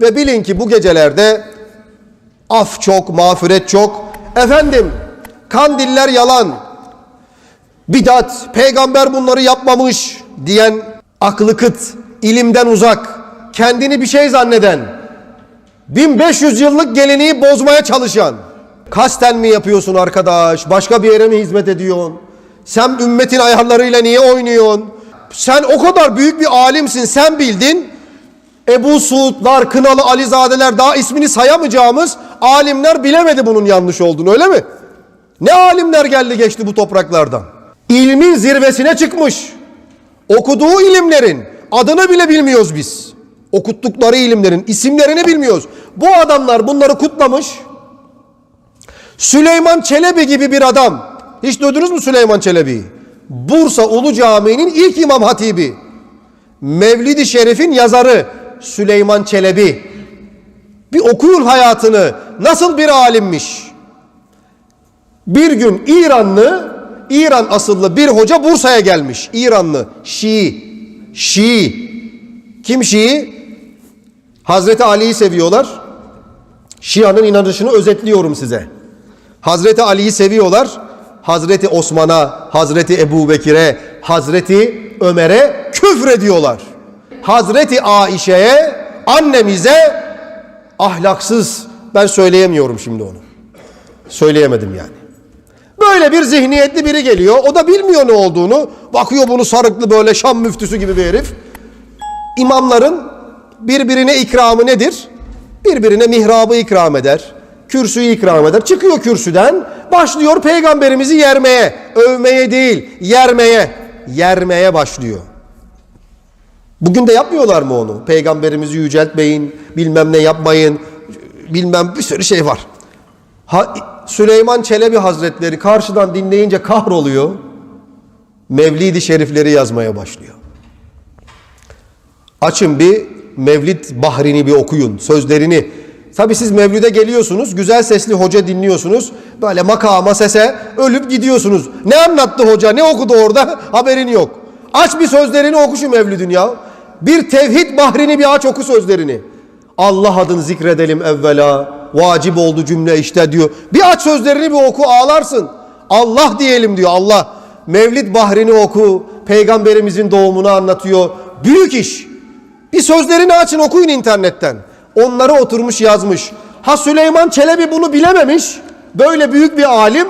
ve bilin ki bu gecelerde af çok, mağfiret çok. Efendim kandiller yalan, bidat, peygamber bunları yapmamış diyen aklı kıt, ilimden uzak, kendini bir şey zanneden, 1500 yıllık geleneği bozmaya çalışan. Kasten mi yapıyorsun arkadaş? Başka bir yere mi hizmet ediyorsun? Sen ümmetin ayarlarıyla niye oynuyorsun? Sen o kadar büyük bir alimsin. Sen bildin. Ebu Suudlar, Kınalı Alizadeler daha ismini sayamayacağımız alimler bilemedi bunun yanlış olduğunu öyle mi? Ne alimler geldi geçti bu topraklardan. İlmin zirvesine çıkmış. Okuduğu ilimlerin adını bile bilmiyoruz biz. Okuttukları ilimlerin isimlerini bilmiyoruz. Bu adamlar bunları kutlamış. Süleyman Çelebi gibi bir adam. Hiç duydunuz mu Süleyman Çelebi'yi? Bursa Ulu Camii'nin ilk imam hatibi. Mevlid-i Şerif'in yazarı Süleyman Çelebi. Bir okuyun hayatını. Nasıl bir alimmiş. Bir gün İranlı, İran asıllı bir hoca Bursa'ya gelmiş. İranlı, Şii. Şii. Kim Şii? Hazreti Ali'yi seviyorlar. Şia'nın inanışını özetliyorum size. Hazreti Ali'yi seviyorlar. Hazreti Osman'a, Hazreti Ebu Bekir'e, Hazreti Ömer'e küfrediyorlar. Hazreti Aişe'ye, annemize ahlaksız. Ben söyleyemiyorum şimdi onu. Söyleyemedim yani. Böyle bir zihniyetli biri geliyor. O da bilmiyor ne olduğunu. Bakıyor bunu sarıklı böyle Şam müftüsü gibi bir herif. İmamların birbirine ikramı nedir? Birbirine mihrabı ikram eder. Kürsüyü ikram eder. Çıkıyor kürsüden başlıyor peygamberimizi yermeye. Övmeye değil yermeye. Yermeye başlıyor. Bugün de yapmıyorlar mı onu? Peygamberimizi yüceltmeyin, bilmem ne yapmayın, bilmem bir sürü şey var. Ha, Süleyman Çelebi Hazretleri karşıdan dinleyince kahroluyor. Mevlid-i Şerifleri yazmaya başlıyor. Açın bir Mevlid Bahri'ni bir okuyun, sözlerini. Tabi siz Mevlid'e geliyorsunuz, güzel sesli hoca dinliyorsunuz. Böyle makama sese ölüp gidiyorsunuz. Ne anlattı hoca, ne okudu orada haberin yok. Aç bir sözlerini oku şu Mevlid'in ya. Bir tevhid bahrini bir aç oku sözlerini. Allah adını zikredelim evvela. Vacip oldu cümle işte diyor. Bir aç sözlerini bir oku ağlarsın. Allah diyelim diyor Allah. Mevlid bahrini oku. Peygamberimizin doğumunu anlatıyor. Büyük iş. Bir sözlerini açın okuyun internetten. Onları oturmuş yazmış. Ha Süleyman Çelebi bunu bilememiş. Böyle büyük bir alim.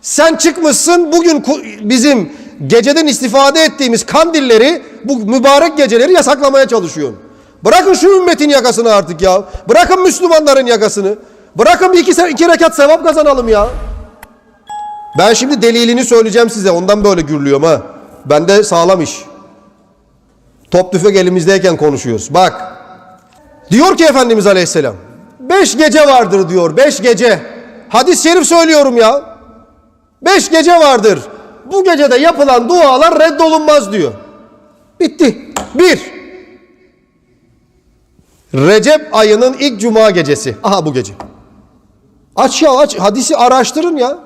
Sen çıkmışsın bugün bizim geceden istifade ettiğimiz kandilleri bu mübarek geceleri yasaklamaya çalışıyorsun. Bırakın şu ümmetin yakasını artık ya. Bırakın Müslümanların yakasını. Bırakın bir iki, iki rekat sevap kazanalım ya. Ben şimdi delilini söyleyeceğim size. Ondan böyle gürlüyorum ha. Bende sağlam iş. Top tüfek elimizdeyken konuşuyoruz. Bak. Diyor ki Efendimiz Aleyhisselam. Beş gece vardır diyor. Beş gece. Hadis-i şerif söylüyorum ya. Beş gece vardır. Bu gecede yapılan dualar reddolunmaz diyor. Bitti. Bir. Recep ayının ilk cuma gecesi. Aha bu gece. Aç ya aç. Hadisi araştırın ya.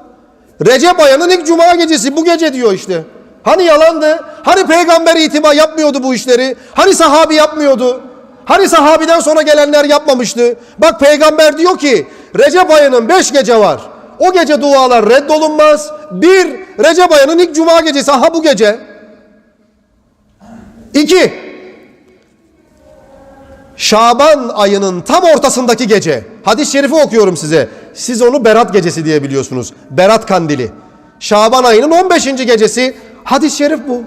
Recep ayının ilk cuma gecesi bu gece diyor işte. Hani yalandı? Hani peygamber itibar yapmıyordu bu işleri? Hani sahabi yapmıyordu? Hani sahabiden sonra gelenler yapmamıştı? Bak peygamber diyor ki Recep ayının beş gece var. O gece dualar reddolunmaz. Bir, Recep ayının ilk cuma gecesi. Aha bu gece. İki, Şaban ayının tam ortasındaki gece. Hadis-i şerifi okuyorum size. Siz onu Berat gecesi diye biliyorsunuz. Berat kandili. Şaban ayının 15. gecesi. Hadis-i şerif bu.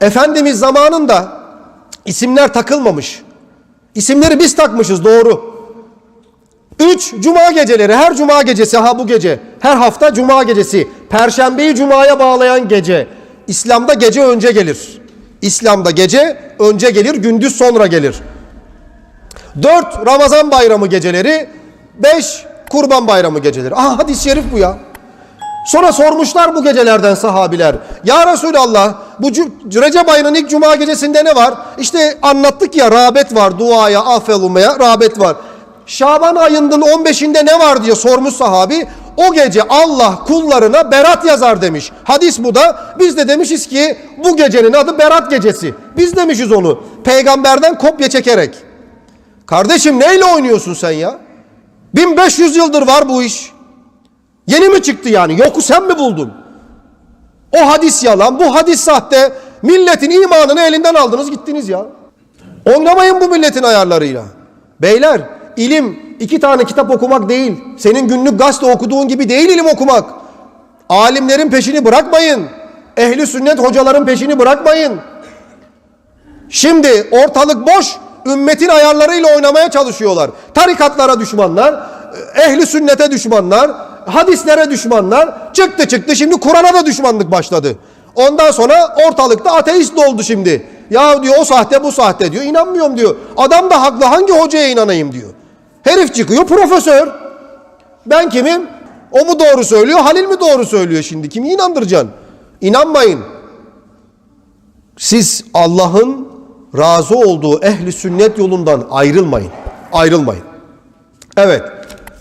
Efendimiz zamanında isimler takılmamış. İsimleri biz takmışız doğru. Üç, cuma geceleri. Her cuma gecesi ha bu gece. Her hafta cuma gecesi. Perşembeyi cumaya bağlayan gece. İslam'da gece önce gelir. İslam'da gece önce gelir, gündüz sonra gelir. Dört, Ramazan bayramı geceleri. Beş, Kurban bayramı geceleri. Aha hadis-i şerif bu ya. Sonra sormuşlar bu gecelerden sahabiler. Ya Resulallah bu Recep ayının ilk cuma gecesinde ne var? İşte anlattık ya rağbet var duaya, affelumaya rağbet var. Şaban ayının 15'inde ne var diye sormuş sahabi. O gece Allah kullarına berat yazar demiş. Hadis bu da. Biz de demişiz ki bu gecenin adı berat gecesi. Biz demişiz onu. Peygamberden kopya çekerek. Kardeşim neyle oynuyorsun sen ya? 1500 yıldır var bu iş. Yeni mi çıktı yani? Yoku sen mi buldun? O hadis yalan, bu hadis sahte. Milletin imanını elinden aldınız gittiniz ya. Oynamayın bu milletin ayarlarıyla. Beyler ilim iki tane kitap okumak değil. Senin günlük gazete okuduğun gibi değil ilim okumak. Alimlerin peşini bırakmayın. Ehli sünnet hocaların peşini bırakmayın. Şimdi ortalık boş, ümmetin ayarlarıyla oynamaya çalışıyorlar. Tarikatlara düşmanlar, ehli sünnete düşmanlar, hadislere düşmanlar. Çıktı çıktı şimdi Kur'an'a da düşmanlık başladı. Ondan sonra ortalıkta ateist oldu şimdi. Ya diyor o sahte bu sahte diyor. İnanmıyorum diyor. Adam da haklı hangi hocaya inanayım diyor. Herif çıkıyor profesör. Ben kimim? O mu doğru söylüyor? Halil mi doğru söylüyor şimdi? Kimi inandıracaksın? İnanmayın. Siz Allah'ın razı olduğu ehli sünnet yolundan ayrılmayın. Ayrılmayın. Evet.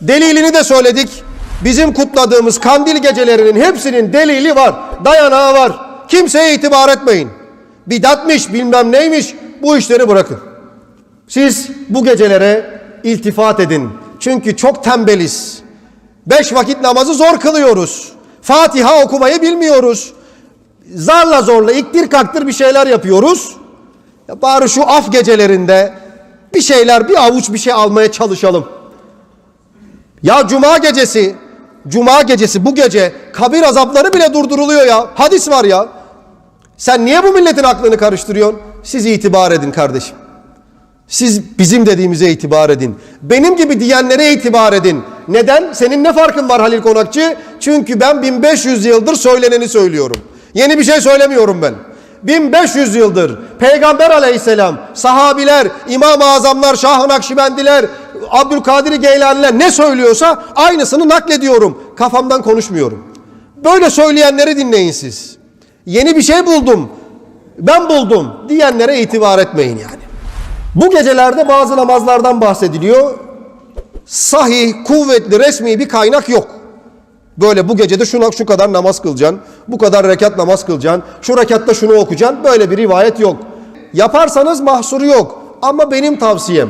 Delilini de söyledik. Bizim kutladığımız kandil gecelerinin hepsinin delili var. Dayanağı var. Kimseye itibar etmeyin. Bidatmış bilmem neymiş bu işleri bırakın. Siz bu gecelere iltifat edin. Çünkü çok tembeliz. Beş vakit namazı zor kılıyoruz. Fatiha okumayı bilmiyoruz. Zarla zorla iktir kaktır bir şeyler yapıyoruz. Ya bari şu af gecelerinde bir şeyler bir avuç bir şey almaya çalışalım. Ya cuma gecesi, cuma gecesi bu gece kabir azapları bile durduruluyor ya. Hadis var ya. Sen niye bu milletin aklını karıştırıyorsun? Siz itibar edin kardeşim. Siz bizim dediğimize itibar edin. Benim gibi diyenlere itibar edin. Neden? Senin ne farkın var Halil Konakçı? Çünkü ben 1500 yıldır söyleneni söylüyorum. Yeni bir şey söylemiyorum ben. 1500 yıldır Peygamber aleyhisselam, sahabiler, İmam-ı Azamlar, Şah-ı Nakşibendiler, Abdülkadir Geylaniler ne söylüyorsa aynısını naklediyorum. Kafamdan konuşmuyorum. Böyle söyleyenleri dinleyin siz. Yeni bir şey buldum. Ben buldum diyenlere itibar etmeyin yani. Bu gecelerde bazı namazlardan bahsediliyor. Sahih, kuvvetli, resmi bir kaynak yok. Böyle bu gecede şuna şu kadar namaz kılacaksın. Bu kadar rekat namaz kılacaksın. Şu rekatta şunu okuyacaksın. Böyle bir rivayet yok. Yaparsanız mahsuru yok. Ama benim tavsiyem,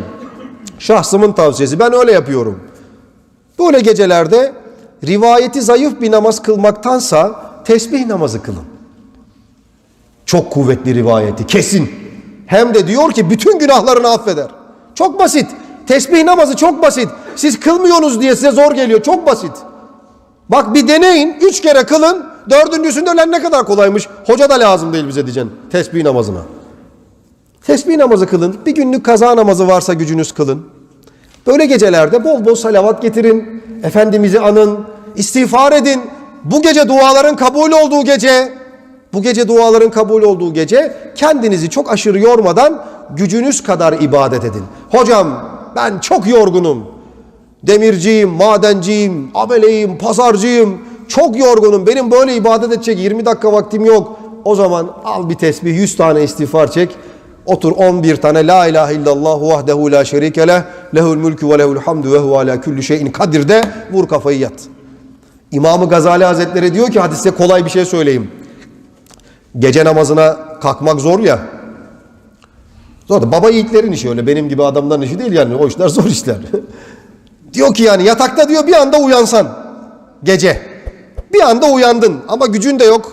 şahsımın tavsiyesi ben öyle yapıyorum. Böyle gecelerde rivayeti zayıf bir namaz kılmaktansa tesbih namazı kılın. Çok kuvvetli rivayeti kesin. Hem de diyor ki bütün günahlarını affeder. Çok basit. Tesbih namazı çok basit. Siz kılmıyorsunuz diye size zor geliyor. Çok basit. Bak bir deneyin. Üç kere kılın. Dördüncüsünde ölen ne kadar kolaymış. Hoca da lazım değil bize diyeceksin. Tesbih namazına. Tesbih namazı kılın. Bir günlük kaza namazı varsa gücünüz kılın. Böyle gecelerde bol bol salavat getirin. Efendimiz'i anın. istiğfar edin. Bu gece duaların kabul olduğu gece. Bu gece duaların kabul olduğu gece kendinizi çok aşırı yormadan gücünüz kadar ibadet edin. Hocam ben çok yorgunum. Demirciyim, madenciyim, ameleyim, pazarcıyım. Çok yorgunum. Benim böyle ibadet edecek 20 dakika vaktim yok. O zaman al bir tesbih 100 tane istiğfar çek. Otur 11 tane la ilahe illallah vahdehu la şerike leh lehul mülkü ve lehul hamdu ve huve ala kulli şeyin kadir de vur kafayı yat. İmamı Gazali Hazretleri diyor ki hadiste kolay bir şey söyleyeyim. Gece namazına kalkmak zor ya. Zor da baba yiğitlerin işi öyle benim gibi adamların işi değil yani o işler zor işler. diyor ki yani yatakta diyor bir anda uyansan gece. Bir anda uyandın ama gücün de yok.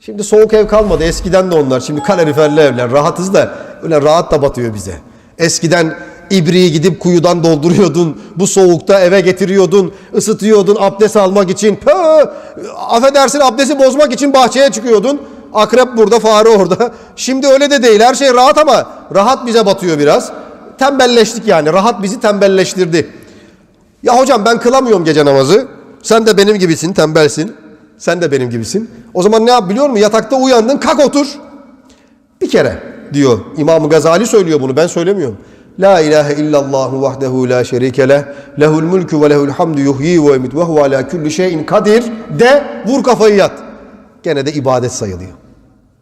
Şimdi soğuk ev kalmadı eskiden de onlar şimdi kaloriferli evler rahatız da öyle rahat da batıyor bize. Eskiden ibriği gidip kuyudan dolduruyordun. Bu soğukta eve getiriyordun. ısıtıyordun abdest almak için. Pö, affedersin abdesti bozmak için bahçeye çıkıyordun. Akrep burada, fare orada. Şimdi öyle de değil. Her şey rahat ama rahat bize batıyor biraz. Tembelleştik yani. Rahat bizi tembelleştirdi. Ya hocam ben kılamıyorum gece namazı. Sen de benim gibisin, tembelsin. Sen de benim gibisin. O zaman ne yap biliyor musun? Yatakta uyandın, kalk otur. Bir kere diyor. İmam Gazali söylüyor bunu. Ben söylemiyorum. La ilahe illallah vahdehu la şerike leh. Lehul mulku ve lehul hamdu yuhyi ve yumit ve huve ala kulli şeyin kadir. De vur kafayı yat. Gene de ibadet sayılıyor.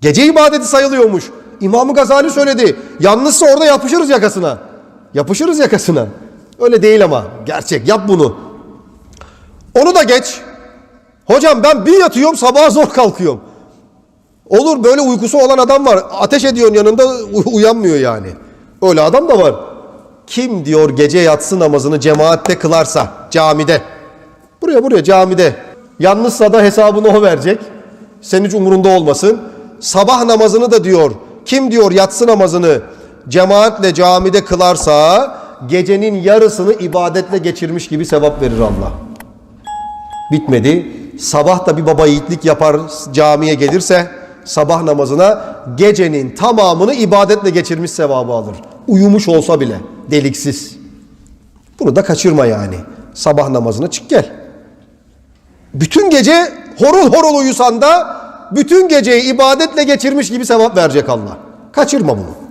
Gece ibadeti sayılıyormuş. İmam Gazali söyledi. Yalnızsa orada yapışırız yakasına. Yapışırız yakasına. Öyle değil ama. Gerçek. Yap bunu. Onu da geç. Hocam ben bir yatıyorum sabaha zor kalkıyorum. Olur böyle uykusu olan adam var. Ateş ediyorsun yanında uyanmıyor yani. Öyle adam da var. Kim diyor gece yatsı namazını cemaatte kılarsa camide. Buraya buraya camide. Yalnızsa da hesabını o verecek. Senin hiç umurunda olmasın. Sabah namazını da diyor. Kim diyor yatsı namazını cemaatle camide kılarsa gecenin yarısını ibadetle geçirmiş gibi sevap verir Allah. Bitmedi. Sabah da bir baba yiğitlik yapar camiye gelirse sabah namazına gecenin tamamını ibadetle geçirmiş sevabı alır. Uyumuş olsa bile deliksiz. Bunu da kaçırma yani. Sabah namazına çık gel. Bütün gece horul horul uyusan da bütün geceyi ibadetle geçirmiş gibi sevap verecek Allah. Kaçırma bunu.